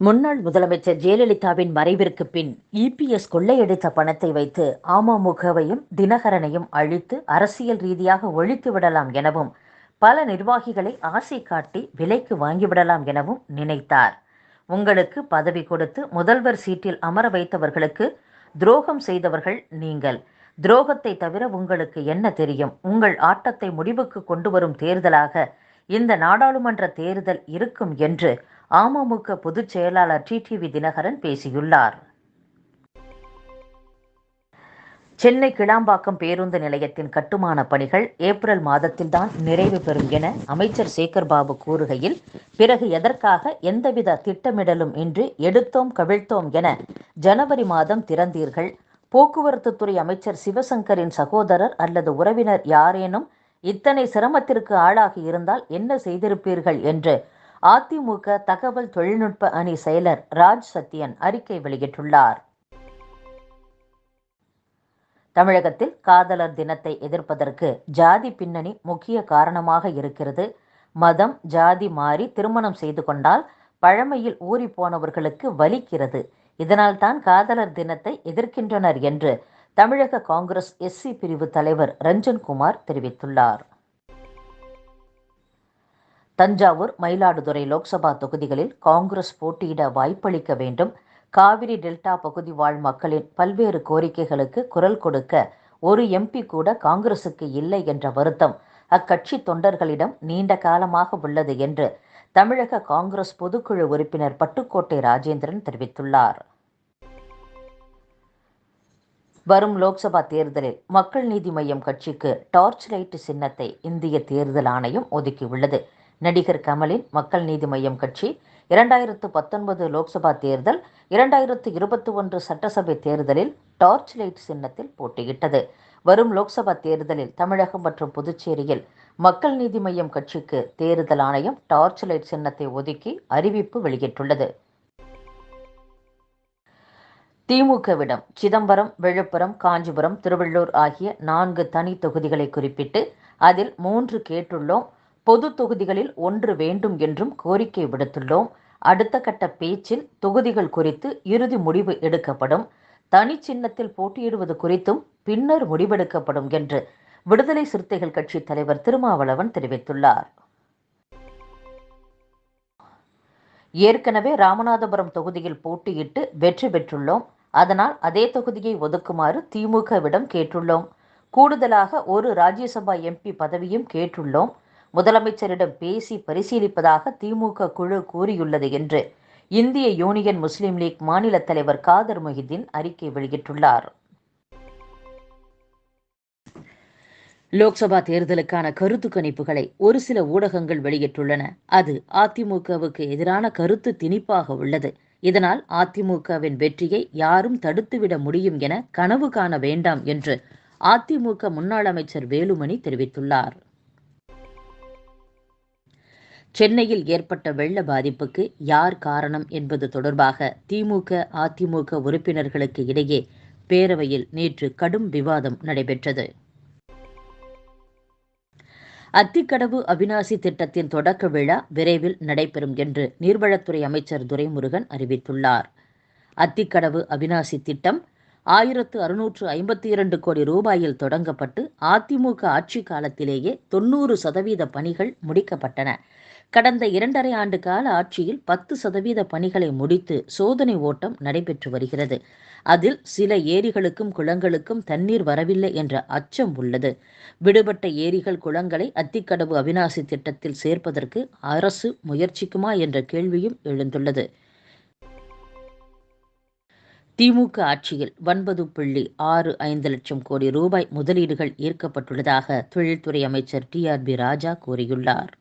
முன்னாள் முதலமைச்சர் ஜெயலலிதாவின் மறைவிற்கு பின் இபிஎஸ் கொள்ளையடித்த பணத்தை வைத்து அமமுகவையும் தினகரனையும் அழித்து அரசியல் ரீதியாக ஒழித்து விடலாம் எனவும் பல நிர்வாகிகளை ஆசை காட்டி விலைக்கு வாங்கிவிடலாம் எனவும் நினைத்தார். உங்களுக்கு பதவி கொடுத்து முதல்வர் சீட்டில் அமர வைத்தவர்களுக்கு துரோகம் செய்தவர்கள் நீங்கள். துரோகத்தை தவிர உங்களுக்கு என்ன தெரியும்? உங்கள் ஆட்டத்தை முடிவுக்கு கொண்டு வரும் தேர்தலாக இந்த நாடாளுமன்ற தேர்தல் இருக்கும் என்று அமமுக பொதுச் செயலாளர் டிடிவி தினகரன் பேசியுள்ளார். சென்னை கிளாம்பாக்கம் பேருந்து நிலையத்தின் கட்டுமான பணிகள் ஏப்ரல் மாதத்தில்தான் நிறைவு பெறும் என அமைச்சர் சேகர் பாபு கூறுகையில் பிறகு எதற்காக எந்தவித திட்டமிடலும் இன்றி எடுத்தோம் கவிழ்த்தோம் என ஜனவரி மாதம் திறந்தீர்கள். போக்குவரத்து துறை அமைச்சர் சிவசங்கரின் சகோதரர் அல்லது உறவினர் யாரேனும் இத்தனை சிரமத்திற்கு ஆளாகி இருந்தால் என்ன செய்திருப்பீர்கள் என்று அதிமுக தகவல் தொழில்நுட்ப அணி செயலர் ராஜ் சத்யன் அறிக்கை வெளியிட்டுள்ளார். தமிழகத்தில் காதலர் தினத்தை எதிர்ப்பதற்கு ஜாதி பின்னணி முக்கிய காரணமாக இருக்கிறது. மதம் ஜாதி மாறி திருமணம் செய்து கொண்டால் பழமையில் ஊறி போனவர்களுக்கு வலிக்கிறது இதனால்தான் காதலர் தினத்தை எதிர்க்கின்றனர் என்று தமிழக காங்கிரஸ் எஸ்சி பிரிவு தலைவர் ரஞ்சன்குமார் தெரிவித்துள்ளார். தஞ்சாவூர் மயிலாடுதுறை லோக்சபா தொகுதிகளில் காங்கிரஸ் போட்டியிட வாய்ப்பளிக்க வேண்டும். காவிரி டெல்டா பகுதி வாழ் மக்களின் பல்வேறு கோரிக்கைகளுக்கு குரல் கொடுக்க ஒரு எம்பி கூட காங்கிரசுக்கு இல்லை என்ற வருத்தம். அக்கட்சி தொண்டர்களிடம் நீண்ட காலமாக உள்ளது என்று தமிழக காங்கிரஸ் பொதுக்குழு உறுப்பினர் பட்டுக்கோட்டை ராஜேந்திரன் தெரிவித்துள்ளார். வரும் லோக்சபா தேர்தலில் மக்கள் நீதி மய்யம் கட்சிக்கு டார்ச் லைட் சின்னத்தை இந்திய தேர்தல் ஆணையம் ஒதுக்கியுள்ளது. நடிகர் கமலின் மக்கள் நீதி மய்யம் கட்சி இரண்டாயிரத்து பத்தொன்பது லோக்சபா தேர்தல் இரண்டாயிரத்து இருபத்தி ஒன்று சட்டசபை தேர்தலில் டார்ச் லைட் சின்னத்தில் போட்டியிட்டது. வரும் லோக்சபா தேர்தலில் தமிழகம் மற்றும் புதுச்சேரியில் மக்கள் நீதி மய்யம் கட்சிக்கு தேர்தல் ஆணையம் டார்ச் லைட் சின்னத்தை ஒதுக்கி அறிவிப்பு வெளியிட்டுள்ளது. திமுகவிடம் சிதம்பரம் விழுப்புரம் காஞ்சிபுரம் திருவள்ளூர் ஆகிய நான்கு தனி தொகுதிகளை குறிப்பிட்டு அதில் மூன்று கேட்டுள்ளோம். பொது தொகுதிகளில் ஒன்று வேண்டும் என்றும் கோரிக்கை விடுத்துள்ளோம். அடுத்த கட்ட பேச்சில் தொகுதிகள் குறித்து இறுதி முடிவு எடுக்கப்படும். தனி சின்னத்தில் போட்டியிடுவது குறித்தும் பின்னர் முடிவெடுக்கப்படும் என்று விடுதலை சிறுத்தைகள் கட்சி தலைவர் திருமாவளவன் தெரிவித்துள்ளார். ஏற்கனவே ராமநாதபுரம் தொகுதியில் போட்டியிட்டு வெற்றி பெற்றுள்ளோம். அதனால் அதே தொகுதியை ஒதுக்குமாறு திமுகவிடம் கேட்டுள்ளோம். கூடுதலாக ஒரு ராஜ்யசபா எம்பி பதவியும் கேட்டுள்ளோம். முதலமைச்சரிடம் பேசி பரிசீலிப்பதாக திமுக குழு கூறியுள்ளது என்று இந்திய யூனியன் முஸ்லீம் லீக் மாநில தலைவர் காதர் மொஹிதீன் அறிக்கை வெளியிட்டுள்ளார். லோக்சபா தேர்தலுக்கான கருத்து கணிப்புகளை ஒரு சில ஊடகங்கள் வெளியிட்டுள்ளன. அது அதிமுகவுக்கு எதிரான கருத்து திணிப்பாக உள்ளது. இதனால் அதிமுகவின் வெற்றியை யாரும் தடுத்துவிட முடியும் என கனவு காண வேண்டாம் என்று அதிமுக முன்னாள் அமைச்சர் வேலுமணி தெரிவித்துள்ளார். சென்னையில் ஏற்பட்ட வெள்ள பாதிப்புக்கு யார் காரணம் என்பது தொடர்பாக திமுக அதிமுக உறுப்பினர்களுக்கு இடையே பேரவையில் நேற்று கடும் விவாதம் நடைபெற்றது. அத்திக்கடவு அவினாசி திட்டத்தின் தொடக்க விழா விரைவில் நடைபெறும் என்று நீர்வளத்துறை அமைச்சர் துரைமுருகன் அறிவித்துள்ளார். அத்திக்கடவு அவினாசி திட்டம் ஆயிரத்து அறுநூற்று ஐம்பத்தி இரண்டு கோடி ரூபாயில் தொடங்கப்பட்டு அதிமுக ஆட்சி காலத்திலேயே தொன்னூறு சதவீத பணிகள் முடிக்கப்பட்டன. கடந்த இரண்டரை ஆண்டு கால ஆட்சியில் பத்து சதவீத பணிகளை முடித்து சோதனை ஓட்டம் நடைபெற்று வருகிறது. அதில் சில ஏரிகளுக்கும் குளங்களுக்கும் தண்ணீர் வரவில்லை என்ற அச்சம் உள்ளது. விடுபட்ட ஏரிகள் குளங்களை அத்திக்கடவு அவினாசி திட்டத்தில் சேர்ப்பதற்கு அரசு முயற்சிக்குமா என்ற கேள்வியும் எழுந்துள்ளது. திமுக ஆட்சியில் ஒன்பது புள்ளி ஆறு ஐந்து லட்சம் கோடி ரூபாய் முதலீடுகள் ஈர்க்கப்பட்டுள்ளதாக தொழில்துறை அமைச்சர் டி ஆர் பி ராஜா கூறியுள்ளார்.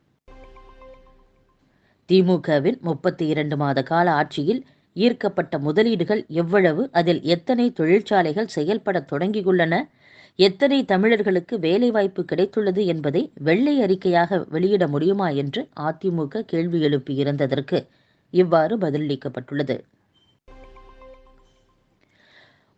திமுகவின் முப்பத்தி இரண்டு மாத கால ஆட்சியில் ஈர்க்கப்பட்ட முதலீடுகள் எவ்வளவு? அதில் எத்தனை தொழிற்சாலைகள் செயல்பட தொடங்கியுள்ளன? எத்தனை தமிழர்களுக்கு வேலைவாய்ப்பு கிடைத்துள்ளது என்பதை வெள்ளை அறிக்கையாக வெளியிட முடியுமா என்று அதிமுக கேள்வி எழுப்பியிருந்ததற்கு இவ்வாறு பதிலளிக்கப்பட்டுள்ளது.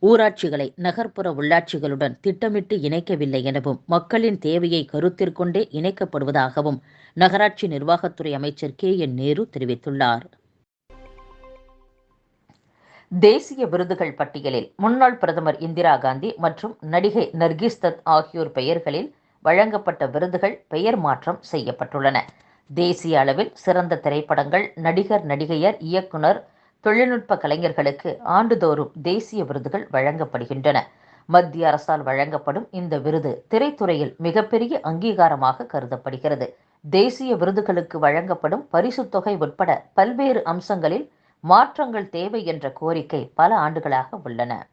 ஊராட்சிகளை நகர்ப்புற உள்ளாட்சிகளுடன் திட்டமிட்டு இணைக்கவில்லை எனவும் மக்களின் தேவையை கருத்திற்கொண்டே இணைக்கப்படுவதாகவும் நகராட்சி நிர்வாகத்துறை அமைச்சர் கே. என். நேரு தெரிவித்துள்ளார். தேசிய விருதுகள் பட்டியலில் முன்னாள் பிரதமர் இந்திரா காந்தி மற்றும் நடிகை நர்கிஸ் தத் ஆகியோர் பெயர்களில் வழங்கப்பட்ட விருதுகள் பெயர் மாற்றம் செய்யப்பட்டுள்ளன. தேசிய அளவில் சிறந்த திரைப்படங்கள் நடிகர் நடிகையர் இயக்குனர் தொழில்நுட்ப கலைஞர்களுக்கு ஆண்டுதோறும் தேசிய விருதுகள் வழங்கப்படுகின்றன. மத்திய அரசால் வழங்கப்படும் இந்த விருது திரைத்துறையில் மிகப்பெரிய அங்கீகாரமாக கருதப்படுகிறது. தேசிய விருதுகளுக்கு வழங்கப்படும் பரிசுத் தொகை உட்பட பல்வேறு அம்சங்களில் மாற்றங்கள் தேவை என்ற கோரிக்கை பல ஆண்டுகளாக உள்ளன.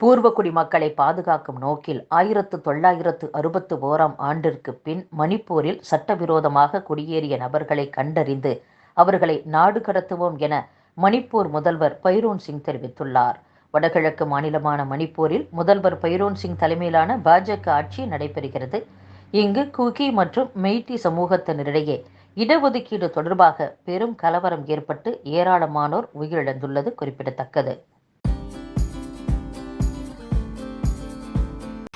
பூர்வக்குடி மக்களை பாதுகாக்கும் நோக்கில் ஆயிரத்து தொள்ளாயிரத்து அறுபத்து ஓராம் ஆண்டிற்கு பின் மணிப்பூரில் சட்டவிரோதமாக குடியேறிய நபர்களை கண்டறிந்து அவர்களை நாடு கடத்துவோம் என மணிப்பூர் முதல்வர் பைரோன் சிங் தெரிவித்துள்ளார். வடகிழக்கு மாநிலமான மணிப்பூரில் முதல்வர் பைரோன் சிங் தலைமையிலான பாஜக ஆட்சி நடைபெறுகிறது. இங்கு குகி மற்றும் மெய்டி சமூகத்தினரிடையே இடஒதுக்கீடு தொடர்பாக பெரும் கலவரம் ஏற்பட்டு ஏராளமானோர் உயிரிழந்துள்ளது குறிப்பிடத்தக்கது.